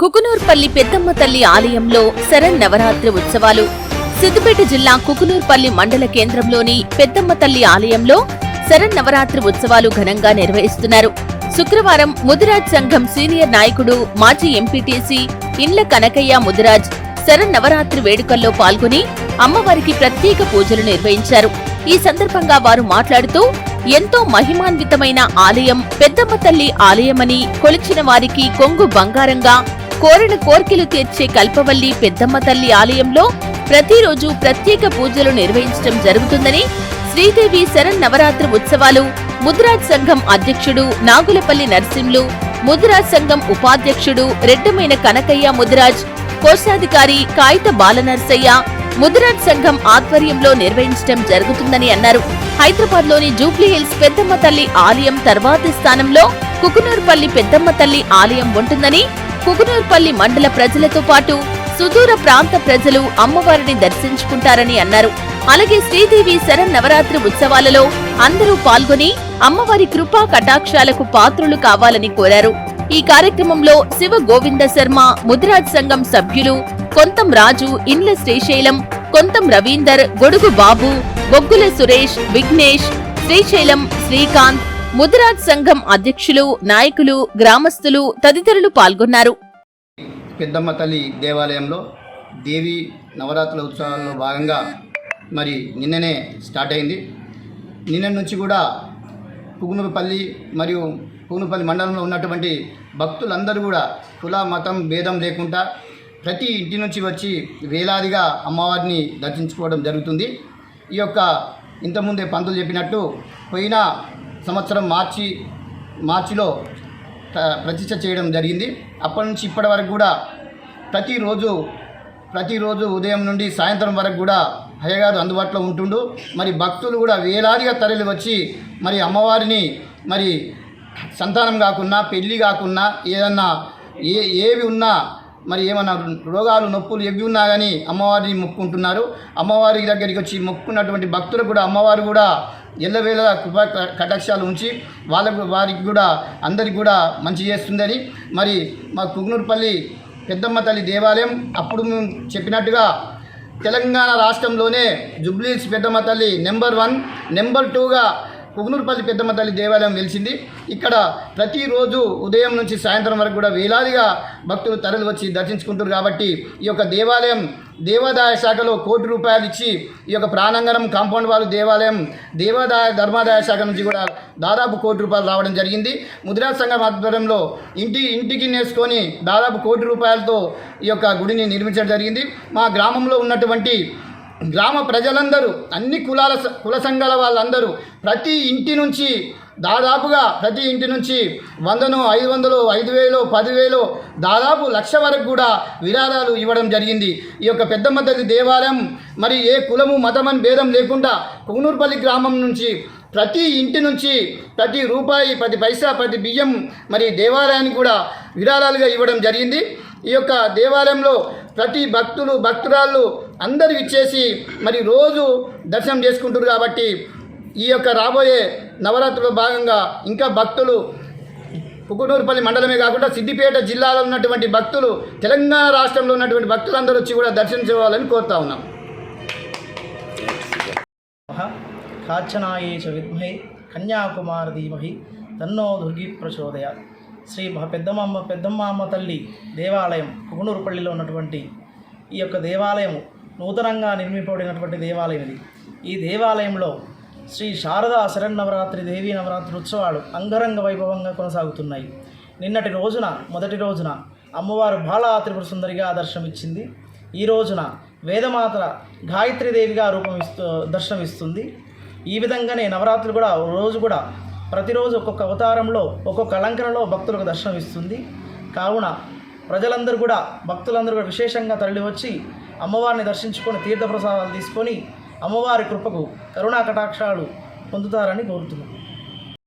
కుకునూర్పల్లి పెద్దమ్మ తల్లి ఆలయంలో శరణ్ నవరాత్రి ఉత్సవాలు. సిద్దిపేట జిల్లా కుకునూర్పల్లి మండల కేంద్రంలోని పెద్దమ్మ తల్లి ఆలయంలో శరణ్ నవరాత్రి ఉత్సవాలు ఘనంగా నిర్వహిస్తున్నారు. శుక్రవారం ముదిరాజ్ సంఘం సీనియర్ నాయకుడు మాజీ ఎంపీటీసీ ఇండ్ల కనకయ్య ముదిరాజ్ శరణ్ నవరాత్రి వేడుకల్లో పాల్గొని అమ్మవారికి ప్రత్యేక పూజలు నిర్వహించారు. ఈ సందర్భంగా వారు మాట్లాడుతూ ఎంతో మహిమాన్వితమైన ఆలయం పెద్దమ్మ తల్లి ఆలయమని కొలిచిన వారికి కొంగు బంగారంగా కోరిన కోర్కెలు తీర్చే కల్పవల్లి పెద్దమ్మ తల్లి ఆలయంలో ప్రతిరోజు ప్రత్యేక పూజలు నిర్వహించడం జరుగుతుందని శ్రీదేవి శరణ్ నవరాత్రి ఉత్సవాలు ముద్రాజ్ సంఘం అధ్యక్షుడు నాగులపల్లి నర్సింలు ముద్రాజ్ సంఘం ఉపాధ్యక్షుడు రెడ్డమైన కనకయ్య ముద్రాజ్ కోశాధికారి కాయిత బాలనర్సయ్య ముదిరాజ్ సంఘం ఆధ్వర్యంలో నిర్వహించడం జరుగుతుందని అన్నారు. హైదరాబాద్లోని జూబ్లీ హిల్స్ పెద్దమ్మ తల్లి ఆలయం తర్వాతి స్థానంలో కుకునూర్పల్లి పెద్దమ్మ తల్లి ఆలయం ఉంటుందని కుగునూర్పల్లి మండల ప్రజలతో పాటు సుదూర ప్రాంత ప్రజలు అమ్మవారిని దర్శించుకుంటారని అన్నారు. అలాగే శ్రీదేవి శరణ్ నవరాత్రి ఉత్సవాలలో అందరూ పాల్గొని అమ్మవారి కృపా కటాక్షాలకు పాత్రులు కావాలని కోరారు. ఈ కార్యక్రమంలో శివ గోవింద శర్మ ముదిరాజ్ సంఘం సభ్యులు కొంతం రాజు ఇండ్ల శ్రీశైలం కొంతం రవీందర్ గొడుగు బాబు బొగ్గుల సురేష్ విఘ్నేష్ శ్రీశైలం శ్రీకాంత్ ముదిరాజ్ సంఘం అధ్యక్షులు నాయకులు గ్రామస్తులు తదితరులు పాల్గొన్నారు. పెద్దమ్మ తల్లి దేవాలయంలో దేవి నవరాత్రుల ఉత్సవాల్లో భాగంగా మరి నిన్ననే స్టార్ట్ అయింది. నిన్న నుంచి కూడా పుగునుపల్లి మరియు పుగునుపల్లి మండలంలో ఉన్నటువంటి భక్తులందరూ కూడా కుల మతం భేదం లేకుండా ప్రతి ఇంటి నుంచి వచ్చి వేలాదిగా అమ్మవారిని దర్శించుకోవడం జరుగుతుంది. ఈ యొక్క ఇంతకుముందే పంతులు చెప్పినట్టు పోయిన సంవత్సరం మార్చి మార్చిలో ప్రతిష్ట చేయడం జరిగింది. అప్పటి నుంచి ఇప్పటి వరకు కూడా ప్రతిరోజు ప్రతిరోజు ఉదయం నుండి సాయంత్రం వరకు కూడా హయగారు అందుబాటులో ఉంటుండు. మరి భక్తులు కూడా వేలాదిగా తరలి వచ్చి మరి అమ్మవారిని మరి సంతానం కాకున్నా పెళ్ళి కాకున్నా ఏదన్నా ఏ ఏవి ఉన్నా మరి ఏమన్నా రోగాలు నొప్పులు ఎవి ఉన్నా కానీ అమ్మవారిని మొక్కుంటున్నారు. అమ్మవారి దగ్గరికి వచ్చి మొక్కున్నటువంటి భక్తులు కూడా అమ్మవారు కూడా ఎల్లవేళ కృపా క- కటాక్షాలు ఉంచి వాళ్ళకు వారికి కూడా అందరికి కూడా మంచి చేస్తుందని. మరి మా కుగ్నూరుపల్లి పెద్దమ్మ తల్లి దేవాలయం అప్పుడు మేము చెప్పినట్టుగా తెలంగాణ రాష్ట్రంలోనే జుబ్లీస్ పెద్దమ్మ తల్లి నెంబర్ వన్ నెంబర్ టూగా కుగునూరుపల్లి పెద్దమ్మ తల్లి దేవాలయం వెలిసింది. ఇక్కడ ప్రతిరోజు ఉదయం నుంచి సాయంత్రం వరకు కూడా వేలాదిగా భక్తులు తరలి వచ్చి దర్శించుకుంటారు కాబట్టి ఈ యొక్క దేవాలయం దేవాదాయ శాఖలో కోటి రూపాయలు ఇచ్చి ఈ యొక్క ప్రాణాంగణం కాంపౌండ్ వాళ్ళు దేవాలయం దేవాదాయ ధర్మాదాయ శాఖ నుంచి కూడా దాదాపు కోటి రూపాయలు రావడం జరిగింది. ముద్రా సంఘం ఆధ్వర్యంలో ఇంటి ఇంటికి నేసుకొని దాదాపు కోటి రూపాయలతో ఈ యొక్క గుడిని నిర్మించడం జరిగింది. మా గ్రామంలో ఉన్నటువంటి గ్రామ ప్రజలందరూ అన్ని కులాల కుల సంఘాల వాళ్ళందరూ ప్రతి ఇంటి నుంచి దాదాపుగా ప్రతి ఇంటి నుంచి వందను ఐదు వందలు ఐదు వేలు పదివేలు దాదాపు లక్ష వరకు కూడా విరాళాలు ఇవ్వడం జరిగింది. ఈ యొక్క పెద్దమ్మ తల్లి దేవాలయం మరి ఏ కులము మతం అని భేదం లేకుండా కుగునూరుపల్లి గ్రామం నుంచి ప్రతి ఇంటి నుంచి ప్రతి రూపాయి ప్రతి పైసా ప్రతి బియ్యం మరి దేవాలయానికి కూడా విరాళాలుగా ఇవ్వడం జరిగింది. ఈ యొక్క దేవాలయంలో ప్రతి భక్తులు భక్తురాళ్ళు అందరూ ఇచ్చేసి మరి రోజు దర్శనం చేసుకుంటారు కాబట్టి ఈ యొక్క రాబోయే నవరాత్రుల భాగంగా ఇంకా భక్తులు కుకునూరుపల్లి మండలమే కాకుండా సిద్దిపేట జిల్లాలో ఉన్నటువంటి భక్తులు తెలంగాణ రాష్ట్రంలో ఉన్నటువంటి భక్తులందరూ వచ్చి కూడా దర్శించుకోవాలని కోరుతా ఉన్నాం. కాంచనాయే చ విద్మహి కన్యాకుమార ధీమహి తన్నో దుర్గి ప్రచోదయ. శ్రీ మహా పెద్దమ్మ పెద్దమ్మ తల్లి దేవాలయం కుగునూరుపల్లిలో ఉన్నటువంటి ఈ యొక్క దేవాలయం నూతనంగా నిర్మింపబడినటువంటి దేవాలయం ఇది. ఈ దేవాలయంలో శ్రీ శారదా శరన్నవరాత్రి దేవీ నవరాత్రి ఉత్సవాలు అంగరంగ వైభవంగా కొనసాగుతున్నాయి. నిన్నటి రోజున మొదటి రోజున అమ్మవారు బాలా త్రిపుర సుందరిగా దర్శనమిచ్చింది. ఈ రోజున వేదమాతల గాయత్రీదేవిగా రూపమిస్తూ దర్శనమిస్తుంది. ఈ విధంగానే నవరాత్రులు కూడా రోజు కూడా ప్రతిరోజు ఒక్కొక్క అవతారంలో ఒక్కొక్క అలంకరణలో భక్తులకు దర్శనమిస్తుంది. కావున ప్రజలందరూ కూడా భక్తులందరూ కూడా విశేషంగా తరలి వచ్చి అమ్మవారిని దర్శించుకొని తీర్థప్రసాదాలు తీసుకొని అమ్మవారి కృపకు కరుణా కటాక్షాలు పొందుతారని కోరుతున్నాను